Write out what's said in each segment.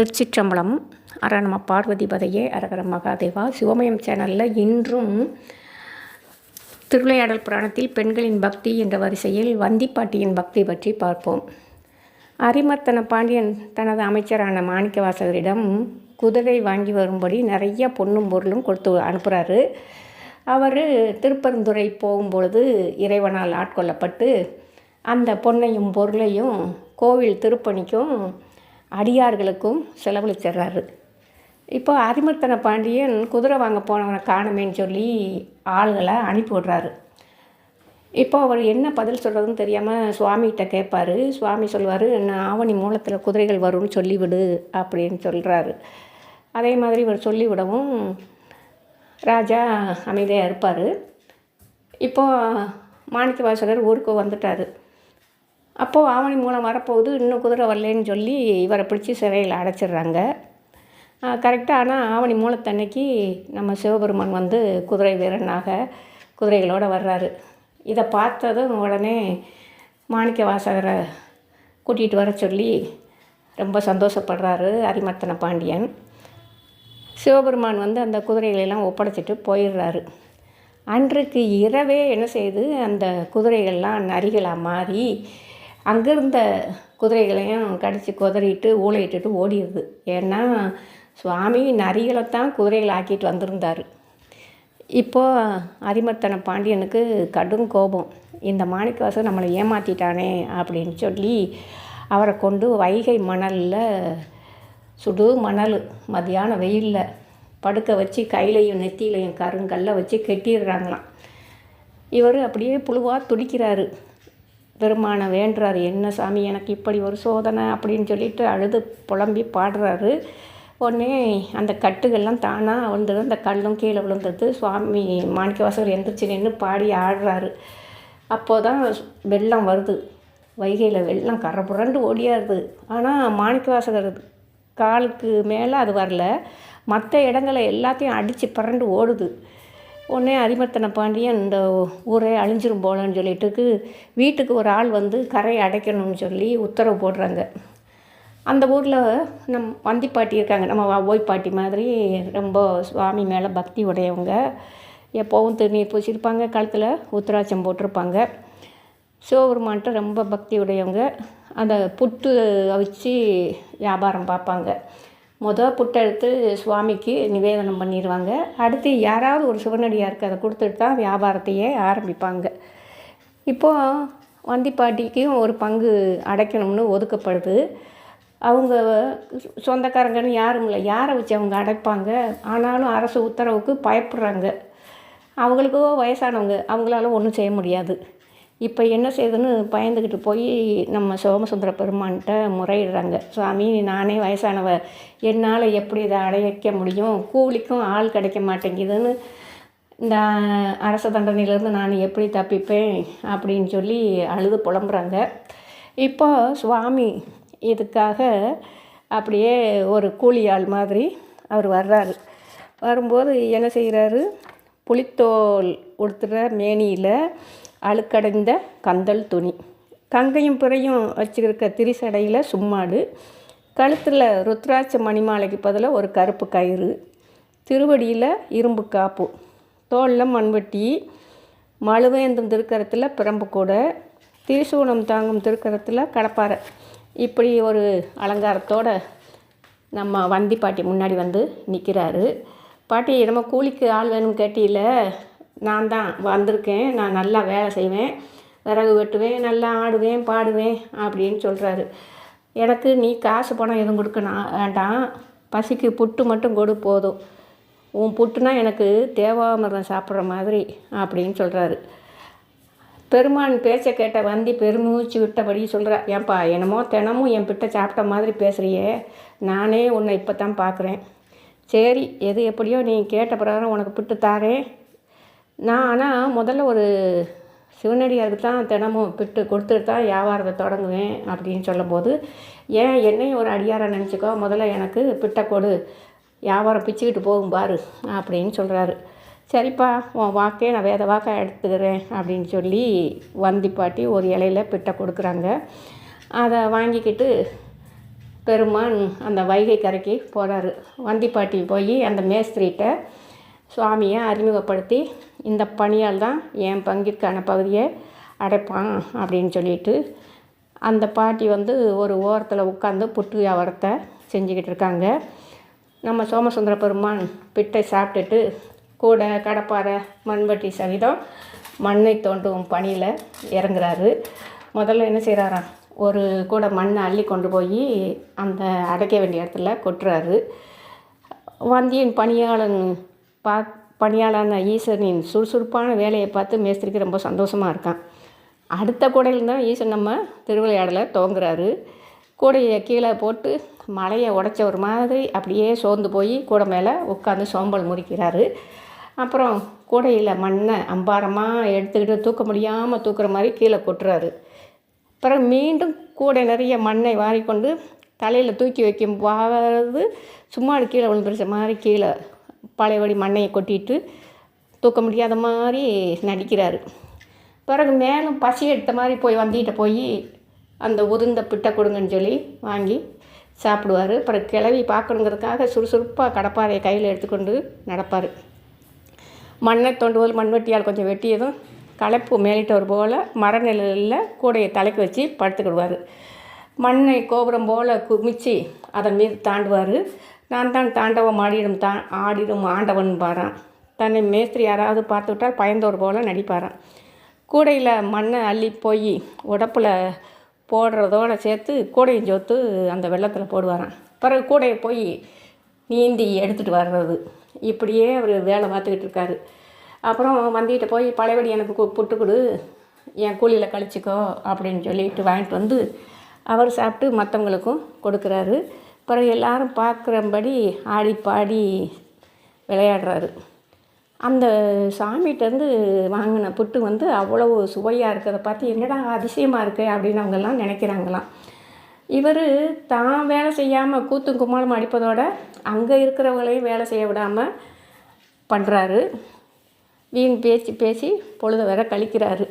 திருச்சிற்றம்பலம் அரணம பார்வதி பதையே அரகர மகாதேவா சிவமயம் சேனலில் இன்றும் திருவிளையாடல் புராணத்தில் பெண்களின் பக்தி என்ற வரிசையில் வந்திப்பாட்டியின் பக்தி பற்றி பார்ப்போம். அரிமர்த்தன பாண்டியன் தனது அமைச்சரான மாணிக்கவாசகரிடம் குதிரை வாங்கி வரும்படி நிறைய பொண்ணும் பொருளும் கொடுத்து அனுப்புகிறாரு அவர் திருப்பரந்துரை போகும்பொழுது இறைவனால் ஆட்கொள்ளப்பட்டு அந்த பொன்னையும் பொருளையும் கோவில் திருப்பணிக்கும் அடியார்களுக்கும் செலவழிச்சிடுறாரு. இப்போ அரிமர்த்தன பாண்டியன் குதிரை வாங்க போனவனை காணுமேன்னு சொல்லி ஆளுகளை அனுப்பி விடுறாரு. இப்போ அவர் என்ன பதில் சொல்கிறதுன்னு தெரியாமல் சுவாமிகிட்ட கேட்பாரு. சுவாமி சொல்வார் நான் ஆவணி மூலத்தில் குதிரைகள் வரும்னு சொல்லிவிடு அப்படின்னு சொல்கிறாரு அதே மாதிரி இவர் சொல்லிவிடவும் ராஜா அமைதியாக இருப்பார். இப்போது மாணிக்க வாசகர் ஊருக்கு வந்துட்டார். அப்போது ஆவணி மூலம் வரப்போகுது இன்னும் குதிரை வரலன்னு சொல்லி இவரை பிடிச்சி சிறையில் அடைச்சிடுறாங்க. கரெக்டாக ஆனால் ஆவணி மூலத்தன்னைக்கு நம்ம சிவபெருமான் வந்து குதிரை வீரனாக குதிரைகளோடு வர்றாரு. இதை பார்த்ததும் உடனே மாணிக்க வாசகரை கூட்டிகிட்டு வர சொல்லி ரொம்ப சந்தோஷப்படுறாரு அரிமர்த்தன பாண்டியன். சிவபெருமான் வந்து அந்த குதிரைகளெல்லாம் ஒப்படைச்சிட்டு போயிடுறாரு. அன்றைக்கு இரவே என்ன செய்யுது அந்த குதிரைகள்லாம் நரிகளாக மாறி அங்கே இருந்த குதிரைகளையும் கடித்து குதறிட்டு ஊழையிட்டுட்டு ஓடிடுது. ஏன்னா சுவாமி நரிகளைத்தான் குதிரைகளை ஆக்கிட்டு வந்திருந்தார். இப்போது அரிமர்த்தன பாண்டியனுக்கு கடும் கோபம். இந்த மாணிக்கவாசன் நம்மளை ஏமாற்றிட்டானே அப்படின்னு சொல்லி அவரை கொண்டு வைகை மணலில் சுடு மணல் மதியான வெயிலில் படுக்க வச்சு கையிலையும் நெத்தியிலையும் கருங்கல்ல வச்சு கெட்டிடுறாங்களாம். இவர் அப்படியே புழுவாக துடிக்கிறாரு. பெருமானை வேண்டுறாரு என்ன சாமி எனக்கு இப்படி ஒரு சோதனை அப்படின்னு சொல்லிட்டு அழுது புலம்பி பாடுறாரு. உடனே அந்த கட்டுகள்லாம் தானாக விழுந்தது அந்த கல்லும் கீழே விழுந்தது. சுவாமி மாணிக்கவாசகர் எந்திரிச்சு நின்று பாடி ஆடுறாரு. அப்போது தான் வெள்ளம் வருது. வைகையில் வெள்ளம் கரை புரண்டு ஓடியாருது ஆனால் மாணிக்கவாசகர் காலுக்கு மேலே அது வரல. மற்ற இடங்களை எல்லாத்தையும் அடித்து பறண்டு ஓடுது. உடனே அரிமர்த்தன பாண்டியன் இந்த ஊரே அழிஞ்சிரும் போலன்னு சொல்லிட்டுக்கு வீட்டுக்கு ஒரு ஆள் வந்து கரையை அடைக்கணும்னு சொல்லி உத்தரவு போடுறாங்க. அந்த ஊரில் நம் வந்திப்பாட்டி இருக்காங்க. நம்ம ஓய் பாட்டி மாதிரி ரொம்ப சுவாமி மேலே பக்தி உடையவங்க. எப்போவும் திருநீர் பூசியிருப்பாங்க. கழுத்தில் உத்தராட்சம் போட்டிருப்பாங்க. சிவபெருமான்ட்ட ரொம்ப பக்தி உடையவங்க. அந்த புட்டு அவிச்சு வியாபாரம் பார்ப்பாங்க. மொதல் புட்டெடுத்து சுவாமிக்கு நிவேதனம் பண்ணிடுவாங்க அடுத்து யாராவது ஒரு சிவனடியாருக்கு அதை கொடுத்துட்டு தான் வியாபாரத்தையே ஆரம்பிப்பாங்க. இப்போது வந்திப்பாட்டிக்கும் ஒரு பங்கு அடைக்கணும்னு ஒதுக்கப்படுது. அவங்க சொந்தக்காரங்கன்னு யாரும் இல்லை. யாரை வச்சு அவங்க அடைப்பாங்க? ஆனாலும் அரசு உத்தரவுக்கு பயப்படுறாங்க. அவங்களுக்கோ வயசானவங்க அவங்களால ஒன்றும் செய்ய முடியாது. இப்போ என்ன செய்யுதுன்னு பயந்துக்கிட்டு போய் நம்ம சோமசுந்தர பெருமான்கிட்ட முறையிடுறாங்க. சுவாமி நானே வயசானவ. என்னால் எப்படி இதை அடைக்க முடியும்? கூலிக்கும் ஆள் கிடைக்க மாட்டேங்குதுன்னு இந்த அரச தண்டனையிலேருந்து நான் எப்படி தப்பிப்பேன்? அப்படின்னு சொல்லி அழுது புலம்புறாங்க. இப்போ சுவாமி இதுக்காக அப்படியே ஒரு கூலி ஆள் மாதிரி அவர் வர்றாரு. வரும்போது என்ன செய்கிறாரு புளித்தோல் உடுத்துகிற மேனியில் அழுக்கடைந்த கந்தல் துணி. கங்கையும் பிறையும் வச்சுருக்க திரிசடையில் சும்மாடு. கழுத்தில் ருத்ராட்ச மணிமாலைக்கு பதிலாக ஒரு கருப்பு கயிறு. திருவடியில் இரும்பு காப்பு. தோளில் மண்வெட்டி. மழுவேந்தும் திருக்கரத்தில் பிரம்பு கூட. திரிசூலம் தாங்கும் திருக்கரத்தில் கடப்பாறை. இப்படி ஒரு அலங்காரத்தோடு நம்ம வந்தி பாட்டி முன்னாடி வந்து நிற்கிறாரு பாட்டி நம்ம கூலிக்கு ஆள் வேணும் கேட்டியில் நான் தான் வந்திருக்கேன் நான் நல்லா வேலை செய்வேன் விறகு வெட்டுவேன் நல்லா ஆடுவேன் பாடுவேன் அப்படின்னு சொல்கிறாரு எனக்கு நீ காசு பணம் எதுவும் கொடுக்கணும் வேண்டாம். பசிக்கு புட்டு மட்டும் கொடு போதும். உன் புட்டுனா எனக்கு தேவாமிரதம் சாப்பிட்ற மாதிரி அப்படின்னு சொல்கிறாரு பெருமான் பேச்சை கேட்ட வந்தி பெருமூச்சு விட்டபடி சொல்கிறா ஏன்பா என்னமோ தினமும் என் பிட்டை சாப்பிட்ட மாதிரி பேசுகிறியே நானே உன்னை இப்போ தான் பார்க்குறேன் சரி எது எப்படியோ நீ கேட்ட பிரகாரம் உனக்கு பிட்டு தாரேன். நான் ஆனால் முதல்ல ஒரு சிவனடியாருக்கு தான் தினமும் பிட்டு கொடுத்துட்டு தான் வியாபாரத்தை தொடங்குவேன் அப்படின்னு சொல்லும்போது ஏன் என்னையும் ஒரு அடியாரை நினச்சிக்கோ முதல்ல எனக்கு பிட்டை கொடு வியாபாரம் பிச்சுக்கிட்டு போகும் பாரு அப்படின்னு சொல்கிறாரு சரிப்பா உன் வாக்கே நான் வேத வாக்காக எடுத்துக்கிறேன் அப்படின்னு சொல்லி வந்தி பாட்டி ஒரு இலையில பிட்டை கொடுக்குறாங்க. அதை வாங்கிக்கிட்டு பெருமான் அந்த வைகை கரைக்கு போகிறாரு வந்திப்பாட்டி போய் அந்த மேஸ்திரிகிட்ட சுவாமியை அறிமுகப்படுத்தி இந்த பணியால் தான் என் பங்கிற்கான பகுதியை அடைப்பான் அப்படின்னு சொல்லிட்டு அந்த பாட்டி வந்து ஒரு ஓரத்தில் உட்காந்து புட்டு வியாபாரத்தை செஞ்சுக்கிட்டு இருக்காங்க. நம்ம சோமசுந்தர பெருமான் பிட்டை சாப்பிட்டுட்டு கூடை கடப்பாரை மண்வெட்டி சகிதம் மண்ணை தோண்டும் பணியில் இறங்குறாரு. முதல்ல என்ன செய்கிறாராம் ஒரு கூட மண்ணை அள்ளி கொண்டு போய் அந்த அடைக்க வேண்டிய இடத்துல கொட்டுறாரு. வந்தியின் பணியாளன் பா பணியாளான ஈஸ்வரனின் சுறுசுறுப்பான வேலையை பார்த்து மேஸ்திரிக்கு ரொம்ப சந்தோஷமாக இருக்கான். அடுத்த கூடையில் தான் ஈஸ்வரன் நம்ம திருவிளையாடலை துவங்குறாரு. கூடையை கீழே போட்டு மலையை உடைச்ச ஒரு மாதிரி அப்படியே சோர்ந்து போய் கூடை மேலே உட்காந்து சோம்பல் முறிக்கிறாரு. அப்புறம் கூடையில் மண்ணை அம்பாரமாக எடுத்துக்கிட்டு தூக்க முடியாமல் தூக்குற மாதிரி கீழே கொட்டுறாரு. அப்புறம் மீண்டும் கூடை நிறைய மண்ணை வாரிக்கொண்டு தலையில் தூக்கி வைக்கும் போது சும்மா கீழே விழுந்துருச்ச மாதிரி கீழே பழையபடி மண்ணையை கொட்டிட்டு தூக்க முடியாத மாதிரி நடிக்கிறாரு. பிறகு மேலும் பசி எடுத்த மாதிரி போய் வந்திட்ட போய் அந்த உதிர்ந்த பிட்டை கொடுங்கன்னு சொல்லி வாங்கி சாப்பிடுவார். அப்புறம் கிளவி பார்க்கணுங்கிறதுக்காக சுறுசுறுப்பாக கடப்பாறையை கையில் எடுத்துக்கொண்டு நடப்பார். மண்ணை தோண்டுவது மண்வெட்டியால் கொஞ்சம் வெட்டியதும் களைப்பு மேலிட்டவர் போல் மரநிலையில் கூடையை தலைக்கு வச்சு படுத்துக்கிடுவார். மண்ணை கோபுரம் போல் குமிச்சு அதன் மீது தாண்டுவார். நான் தான் தாண்டவம் ஆடிடும் தா ஆடிடும் ஆண்டவன் பாரான். தன்னை மேஸ்திரி யாராவது பார்த்து விட்டால் பயந்தோர் போல் நடிப்பாரான் கூடையில் மண்ணை அள்ளி போய் உடப்பில் போடுறதோடு சேர்த்து கூடையும் சோத்து அந்த வெள்ளத்தில் போடுவாரான் பிறகு கூடையை போய் நீந்தி எடுத்துகிட்டு வர்றது. இப்படியே அவர் வேலை பார்த்துக்கிட்டு இருக்காரு. அப்புறம் வந்திகிட்ட போய் பழையபடி எனக்கு புட்டு கொடு. என் கூலியில் கழிச்சிக்கோ அப்படின்னு சொல்லிட்டு வாங்கிட்டு வந்து அவர் சாப்பிட்டு மற்றவங்களுக்கும் கொடுக்குறாரு. பிறகு எல்லாரும் பார்க்குறபடி ஆடி பாடி விளையாடுறாரு. அந்த சாமிகிட்டேருந்து வாங்கின புட்டு வந்து அவ்வளோ சுவையாக இருக்கிறத பார்த்து என்னடா அதிசயமாக இருக்கு அப்படின்னு அவங்கெல்லாம் நினைக்கிறாங்களாம். இவர் தான் வேலை செய்யாமல் கூத்தும் கும்மாளம் அடிப்பதோட அங்கே இருக்கிறவங்களையும் வேலை செய்ய விடாமல் பண்ணுறாரு வீண் பேசி பேசி பொழுது வர கழிக்கிறாரு.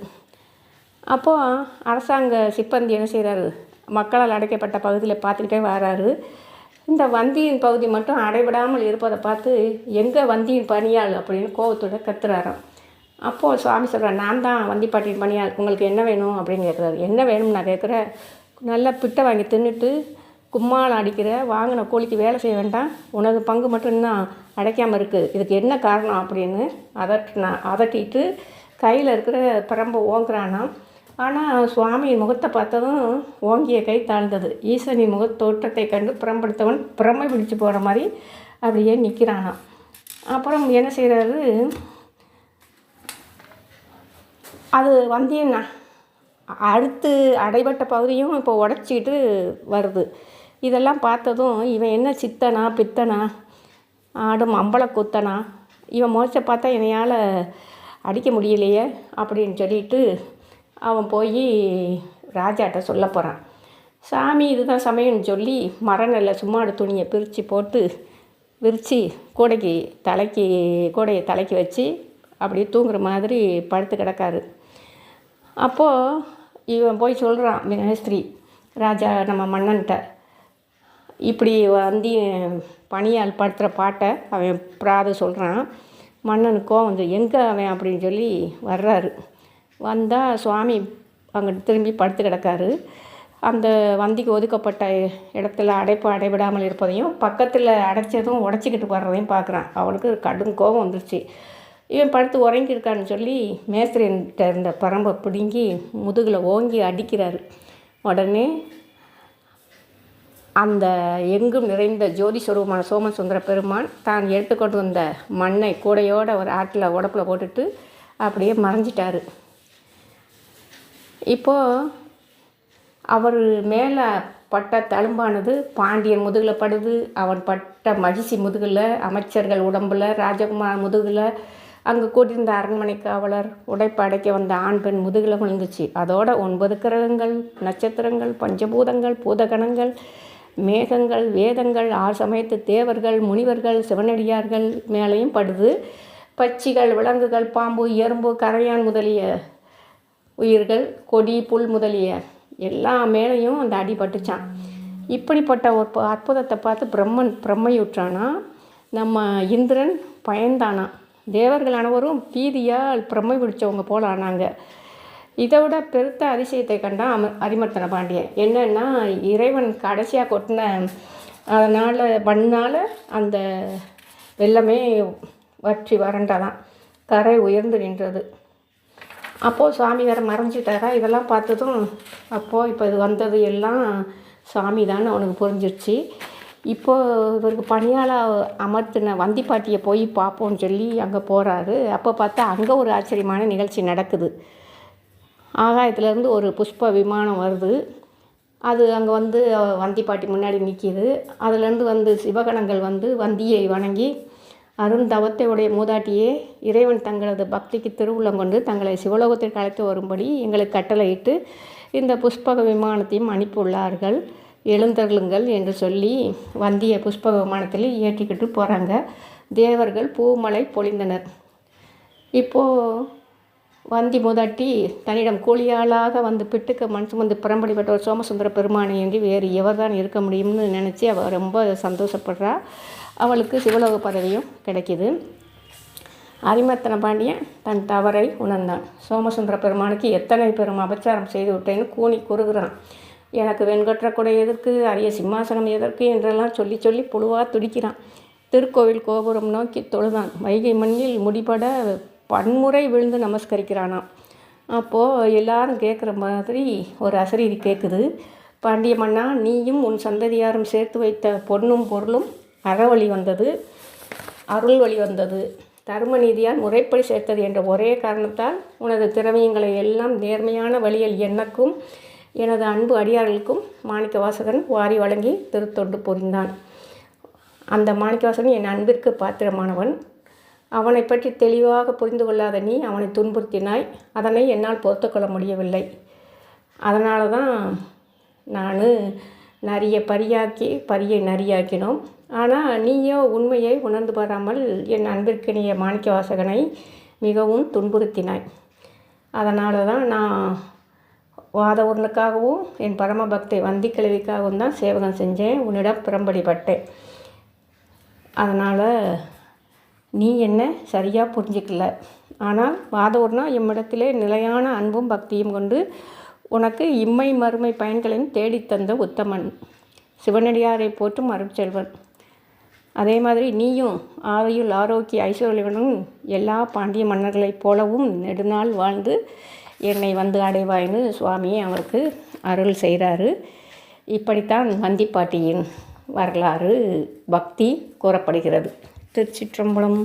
அப்போது அரசாங்க சிப்பந்தி என்ன செய்கிறாரு மக்களால் அடைக்கப்பட்ட பகுதியில் பார்த்துக்கிட்டே வராரு. இந்த வந்தியின் பகுதி மட்டும் அடைபடாமல் இருப்பதை பார்த்து எங்கே வந்தியின் பணியாள்? அப்படின்னு கோவத்தோட கத்துறாராம். அப்போது சுவாமி சொல்கிறார் நான் தான் வந்திப்பாட்டியின் பணியாள். உங்களுக்கு என்ன வேணும்? அப்படின்னு கேட்குறாரு என்ன வேணும்னு நான் கேட்குறேன் நல்லா பிட்டை வாங்கி தின்னுட்டு கும்மாளம் அடிக்கிற வாங்கின கோழிக்கு வேலை செய்ய வேண்டாம். உனது பங்கு மட்டும் இன்னும் அடைக்காமல் இருக்குது இதுக்கு என்ன காரணம்? அப்படின்னு அதட்டினா அதட்டிட்டு கையில் இருக்கிற பிரம்பை ஓங்குறானாம். ஆனால் சுவாமியின் முகத்தை பார்த்ததும் ஓங்கிய கை தாழ்ந்தது. ஈசனின் முக தோற்றத்தை கண்டு புறம்படுத்தவன் பிரமை பிடிச்சு போகிற மாதிரி அப்படியே நிற்கிறானாம் அப்புறம் என்ன செய்கிறாரு அது வந்தேன்னா அடுத்து அடைபட்ட பகுதியும் இப்போ உடச்சிக்கிட்டு வருது. இதெல்லாம் பார்த்ததும் இவன் என்ன சித்தனா பித்தனா ஆடும் அம்பள குத்தனா இவன் மோச்சை பார்த்தா என்னையால் அடிக்க முடியலையே அப்படின்னு சொல்லிட்டு அவன் போய் ராஜாட்ட சொல்ல போகிறான் சாமி இதுதான் சமயம்னு சொல்லி மரநெல்ல சும்மாடு துணியை பிரித்து போட்டு விரித்து கூடைக்கு தலைக்கு கூடையை தலைக்கு வச்சு அப்படியே தூங்குற மாதிரி படுத்து கிடக்காரு. அப்போது இவன் போய் சொல்கிறான் மேஸ்திரி ராஜா நம்ம மன்னன்கிட்ட இப்படி வந்து பணியால் படுத்துகிற பாட்டை அவன் பிராத சொல்கிறான் மன்னனுக்கோ வந்து எங்கே அவன்? அப்படின்னு சொல்லி வர்றாரு. வந்தால் சுவாமி அங்கே திரும்பி படுத்து கிடக்காரு. அந்த வந்திக்கு ஒதுக்கப்பட்ட இடத்துல அடைப்பு அடைவிடாமல் இருப்பதையும் பக்கத்தில் அடைச்சதும் உடச்சிக்கிட்டு வர்றதையும் பார்க்குறான் அவனுக்கு கடும் கோபம் வந்துருச்சு. இவன் படுத்து உறங்கியிருக்கான்னு சொல்லி மேஸ்திரின்கிட்ட இருந்த பரம்பை பிடுங்கி முதுகில் ஓங்கி அடிக்கிறாரு. உடனே அந்த எங்கும் நிறைந்த ஜோதி சுரூபமான சோமசுந்தர பெருமான் தான் எடுத்துக்கொண்டு வந்த மண்ணை கூடையோட ஒரு ஆட்டில் உடப்பில் போட்டுட்டு அப்படியே மறைஞ்சிட்டாரு. இப்போது அவர் மேலே பட்ட தழும்பானது பாண்டியன் முதுகில் படுது. அவன் பட்ட மகிழ்ச்சி முதுகில் அமைச்சர்கள் உடம்பில் ராஜகுமார் முதுகில் அங்கே கூட்டியிருந்த அரண்மனை காவலர் உடைப்படைக்க வந்த ஆண் பெண் முதுகில் விழுந்துச்சு அதோட ஒன்பது கிரகங்கள் நட்சத்திரங்கள் பஞ்சபூதங்கள் பூதகணங்கள் மேகங்கள் வேதங்கள் ஆறு சமயத்து தேவர்கள் முனிவர்கள் சிவனடியார்கள் மேலேயும் படுது. பச்சிகள் விலங்குகள் பாம்பு எறும்பு கரையான் முதலிய உயிர்கள் கொடி புல் முதலிய எல்லா மேலேயும் அந்த அடி பட்டுச்சான் இப்படிப்பட்ட ஒரு ப- அற்புதத்தை பார்த்து பிரம்மன் பிரம்மையுற்றானா? நம்ம இந்திரன் பயந்தானா? தேவர்கள் அனைவரும் பீதியால் பிரம்மை பிடிச்சவங்க போல ஆனாங்க. இதை விட பெருத்த அதிசயத்தை கண்டான் அம அரிமர்த்தன பாண்டியன். என்னன்னா இறைவன் கடைசியாக கொட்டின அதனால் மண்ணால் அந்த வெள்ளமே வற்றி வறண்டதான் கரை உயர்ந்து நின்றது. அப்போது சாமி வேறு மறைஞ்சிட்டாரா? இதெல்லாம் பார்த்ததும் அப்போது இப்போ இது வந்தது எல்லாம் சாமி தான் அவனுக்கு புரிஞ்சிருச்சு. இப்போது இவருக்கு பணியாளாக அமர்த்தின வந்திப்பாட்டியை போய் பார்ப்போம்னு சொல்லி அங்கே போகிறாரு அப்போ பார்த்தா அங்கே ஒரு ஆச்சரியமான நிகழ்ச்சி நடக்குது. ஆகாயத்துலேருந்து ஒரு புஷ்ப விமானம் வருது. அது அங்கே வந்து வந்திப்பாட்டி முன்னாடி நிற்கிது அதுலேருந்து வந்து சிவகணங்கள் வந்து வந்தியை வணங்கி அருந்தவத்தையுடைய மூதாட்டியே இறைவன் தங்களது பக்திக்கு திருவுள்ளம் கொண்டு தங்களை சிவலோகத்திற்கு அழைத்து வரும்படி எங்களுக்கு கட்டளையிட்டு இந்த புஷ்பக விமானத்தையும் அனுப்பியுள்ளார்கள். எழுந்தருளுங்கள் என்று சொல்லி வந்திய புஷ்பக விமானத்தில் ஏற்றிக்கிட்டு போகிறாங்க தேவர்கள் பூமலை பொழிந்தனர். இப்போது வந்தி மூதாட்டி தன்னிடம் கூலியாளாக வந்து பிட்டுக்கு மனசு வந்து புறம்படிப்பட்ட ஒரு சோமசுந்தர பெருமானை என்று வேறு எவர்தான் இருக்க முடியும்னு நினச்சி அவள் ரொம்ப சந்தோஷப்படுறா. அவளுக்கு சிவலோக பதவியும் கிடைக்கிது. அரிமர்த்தன பாண்டியன் தன் தவறை உணர்ந்தான். சோமசுந்தர பெருமானுக்கு எத்தனை பெரும் அபச்சாரம் செய்து விட்டேன்னு கூனி கூறுகிறான். எனக்கு வெண்கொற்ற கொடை எதற்கு? அரிய சிம்மாசனம் எதற்கு? என்றெல்லாம் சொல்லி சொல்லி புழுவாக துடிக்கிறான். திருக்கோவில் கோபுரம் நோக்கி தொழுதான். வைகை மண்ணில் முடிபட பன்முறை விழுந்து நமஸ்கரிக்கிறானாம். அப்போது எல்லாரும் கேட்குற மாதிரி ஒரு அசரீதி கேட்குது பாண்டிய மன்னா நீயும் உன் சந்ததியாரும் சேர்த்து வைத்த பொண்ணும் பொருளும் அறவழி வந்தது அருள் வழி வந்தது. தர்ம நீதியால் முறைப்படி சேர்த்தது என்ற ஒரே காரணத்தால் உனது திறமையங்களை எல்லாம் நேர்மையான வழியில் எனக்கும் எனது அன்பு அடியார்களுக்கும் மாணிக்க வாசகன் வாரி வழங்கி திருத்தொண்டு புரிந்தான். அந்த மாணிக்கவாசகன் என் அன்பிற்கு பாத்திரமானவன். அவனை பற்றி தெளிவாக புரிந்து கொள்ளாத நீ அவனை துன்புறுத்தினாய். அதனை என்னால் பொறுத்துக்கொள்ள முடியவில்லை. அதனால தான் நான் நிறைய பரியாக்கி பரியை நரியாக்கினோம். ஆனால் நீயோ உண்மையை உணர்ந்து பாராமல் என் அன்பிற்கினிய மாணிக்க வாசகனை மிகவும் துன்புறுத்தினாய். அதனால தான் நான் வாதவூர்னுக்காகவும் என் பரமபக்தை வந்தி கிழவிக்காகவும் தான் சேவகம் செஞ்சேன். உன்னிடம் பிறம்படிப்பட்டேன். அதனால் நீ என்ன சரியாக புரிஞ்சிக்கல. ஆனால் வாதவூர்னா எம்மிடத்திலே நிலையான அன்பும் பக்தியும் கொண்டு உனக்கு இம்மை மறுமை பயன்களையும் தேடித் தந்த உத்தமன். சிவனடியாரை போற்றும் அருட்செல்வன். அதே மாதிரி நீயும் ஆரையுள் ஆரோக்கிய ஐஸ்வர்யனும் எல்லா பாண்டிய மன்னர்களைப் போலவும் நெடுநாள் வாழ்ந்து என்னை வந்து அடைவாய்னு சுவாமி அவருக்கு அருள் செய்கிறாரு. இப்படித்தான் வந்திப்பாட்டியின் வரலாறு பக்தி கூறப்படுகிறது. திருச்சிற்றம்பலம்.